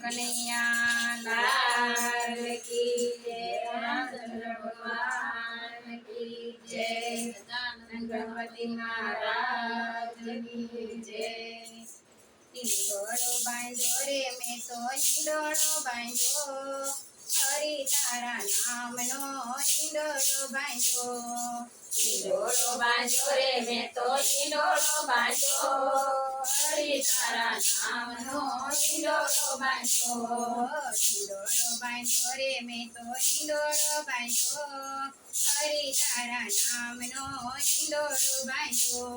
કનૈયા લાલ કી ભગવાન કી જય ઈંડોળો રે મેં તો ઈંડોળો બાંધ્યો હરી તારા નામનો ઈંડોળો બાંધ્યો ઈંડોળો બાંધ્યો રે મેં તો ઈંડોળો બાંધ્યો હરી તારા નામનો ઈંડોળો બાંધ્યો ઈંડોળો બાંધ્યો રે મેં તો ઈંડોળો બાંધ્યો હરી તારા નામનો ઈંડોળો બાંધ્યો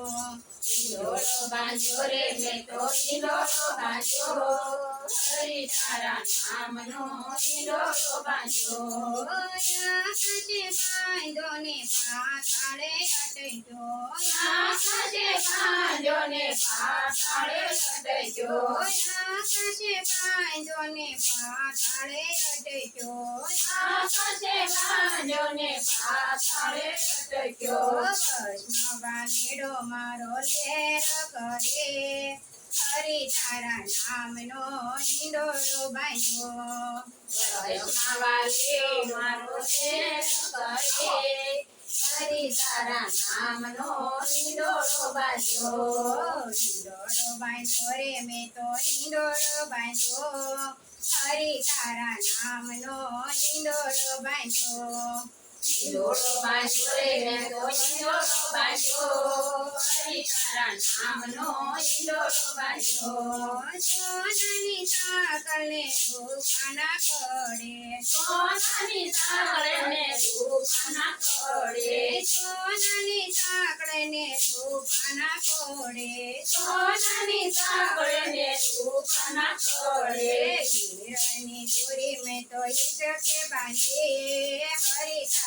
ઈંડોળો બાંધ્યો રે મેં તો ઈંડોળો બાંધ્યો હરી તારા નામનો ઈંડોળો બાંધ્યો આકાશે બાંધ્યો ને પાતાળે અટક્યો આકાશે બાંધ્યો ને પાતાળે અટક્યો આકાશે બાંધ્યો ને પાતાળે અટક્યો આકાશે બાંધ્યો ને પાતાળે અટક્યો ભસ્મ બાંધેડો મારો લેર કરે. હરી તારા નામનો નો બાંધ્યો ભસ્મ મારો લેર કરે હરી તારા નામનો ઈંડોળો બાંધો રે મેં તો ઈંડોળો બાંધ્યો હરી તારા નામનો ઈંડોળો બાંધ્યો. ઈંડોળો બાંધ્યો રે તો ઈંડોળો બાંધ્યો હરી તારા નામનો ઈંડોળો બાંધ્યો સોનાની સાકળને રૂપાના કડે સોનાની સાકળને રૂપાના કડે સોનાની સાકળને રૂપાના કડે સોનાની સાકળને રૂપાના કડે હીરાની દોરી મેં તો ઈજકે બાંધે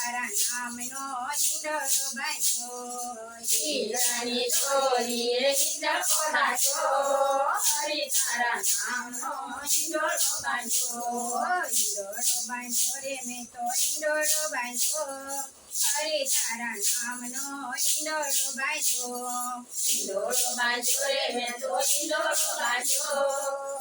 તારા નામનો ઈંડોળો બાંધ્યો હીરાની દોરી ઈજકો બાંધ્યો હરી તારા નામનો ઈંડોળો બાંધ્યો ઈંડોળો બાંધ્યો રે મેં તો ઈંડોળો બાંધ્યો હરી તારા નામનો ઈંડોળો બાજો ઈંડોળો બાજો રે, મેં તો ઈંડોળો બાજો.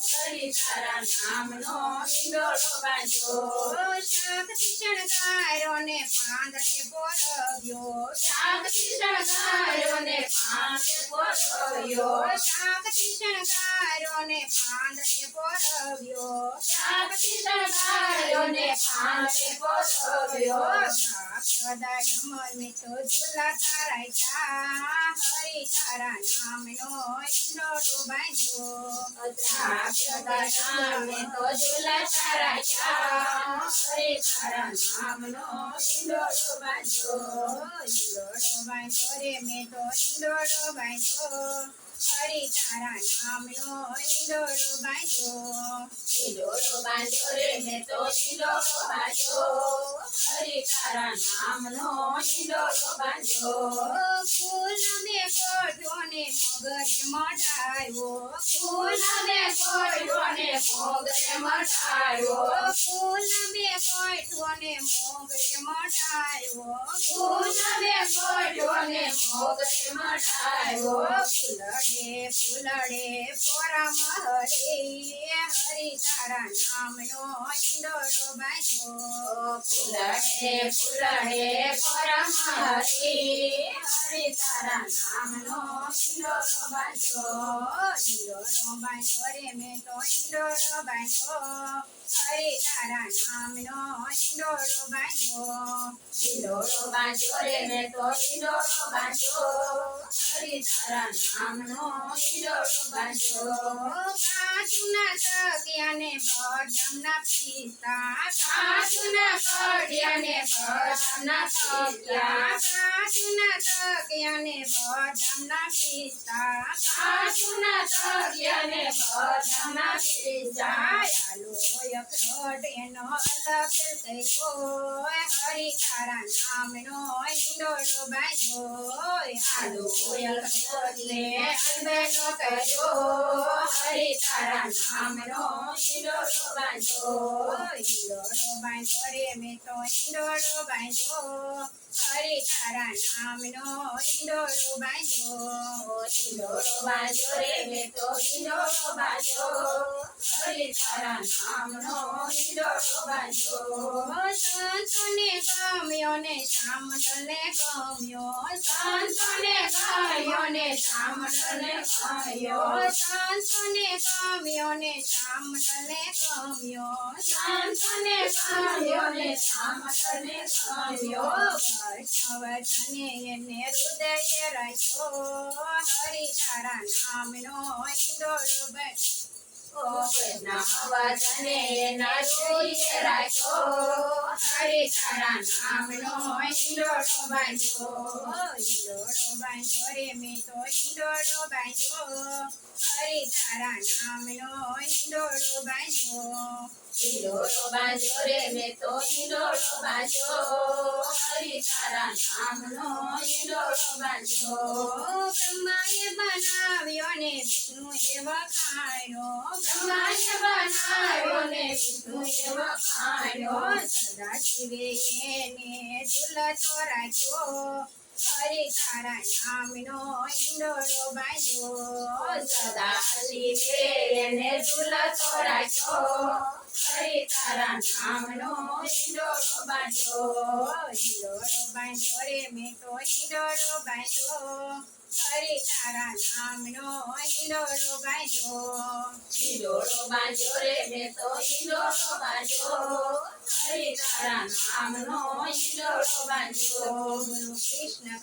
હરી તારા નામનો ઈંડોળો બાંધ્યો શાકથી શણગાર્યો ને પાંદડે બોરવ્યો શાકથી શણગાર્યો ને પાંદડે બોરવ્યો શાકથી શણગાર્યો ને પાંદડે બોરવ્યો શાકથી શણગાર્યો ને પાંદડે બોરવ્યો સદાય મને તો ઝુલા તારા ચા હરી તારા નામનો બાંધ્યો સદાય મને તો ઝુલા તારા ચા હરી તારા નામનો ઈંડોળો બાંધ્યો ઈંડોળો બાંધ્યો રે મેં તો ઈંડોળો બાંધ્યો હરી તારા નામનો ઈંડોળો બાંધ્યો ઈંડોળો બાંધ્યો રે મેં તો બાંધ્યો હરી તારા નામનો ઈંડોળો બાંધ્યો ફૂલ મે કોઠો ને મોગરે મઢાયો ફૂલ મે કોઠો ને મોગરે મઢાયો. મે કોઠો ને મોગરે મઢાયો ફૂલ મે કોઠો ને મોગરે મઢાયો ફૂલડે ફૂલડે પોરમ હરે હરી તારા નામનો ઈંડોળો બાંધ્યો ફૂલડે ફૂલડે પોરમ હરે હરી તારા નામનો ઈંડોળો બાંધ્યો ઈંડોળો બાંધ્યો રે મેં તો ઈંડોળો બાંધ્યો હરી તારા નામનો ઈંડોળો બાંધ્યો ઈંડોળો બાંધ્યો રે મેં તો ઈંડોળો બાંધ્યો તારા નામનો ઈંડોળો બાંધ્યો કાચુના તકિયાને બડમના પિસ્તા કાચુના કડિયાને બડમના તકિયા કાચુના તકિયાને બડમના પિસ્તા કાચુના તકિયાને બડમના પિસ્તા આલો યખરોટ એનો અલપેલ કઈકો હરી તારા નામનો ઈંડોળો બાંધ્યો આલો યખરોટ ને અલબેલો કર્યો હરી તારા નામનો ઈંડોળો બાંધો હિંડોળો બાંધો સંતોને ગમ્યો ને સાંભળને ગમ્યો, સંતોને ગમ્યો. ને સાંભળને ગમ્યો સંતોને ગમ્યો ને સાંભળને ગમ્યો સંતોને ગમ્યો ને સાંભળને વૈષ્ણવજને એને હૃદય રાખ્યો હરિ તારા નામનો બાંધ્યો. વચને એના જોઈએ રાખ્યો હરી તારા નામનો હિંડોળો બાંધ્યો હિંડોળો બાંધ્યો રે મેં તો હિંડોળો બાંધ્યો હરિ તારા નામનો હિંડોળો બાંધ્યો હિંડોળો બાંધ્યો રે મેં તો હિંડોળો બાંધ્યો બ્રહ્માએ બનાવ્યો ને વિષ્ણુએ વખાણ્યો બ્રહ્માએ બનાવ્યો ને વિષ્ણુએ વખાણ્યો હરે તારા નામનો હિંડોળો બાંધ્યો સદા શિવે એને ઝૂલતો રાખ્યો હરી તારા નામનો હિંડોળો બાંધ્યો હિંડોળો બાંધ્યો રે મેં તો હિંડોળો બાંધ્યો હરિ તારા નામનો હિંડોળો બાંધો હિંડોળો બાંધો રે મેં તો હિંડોળો બાંધો હરી તારા નામનો બાંધ્યો બોલો કૃષ્ણ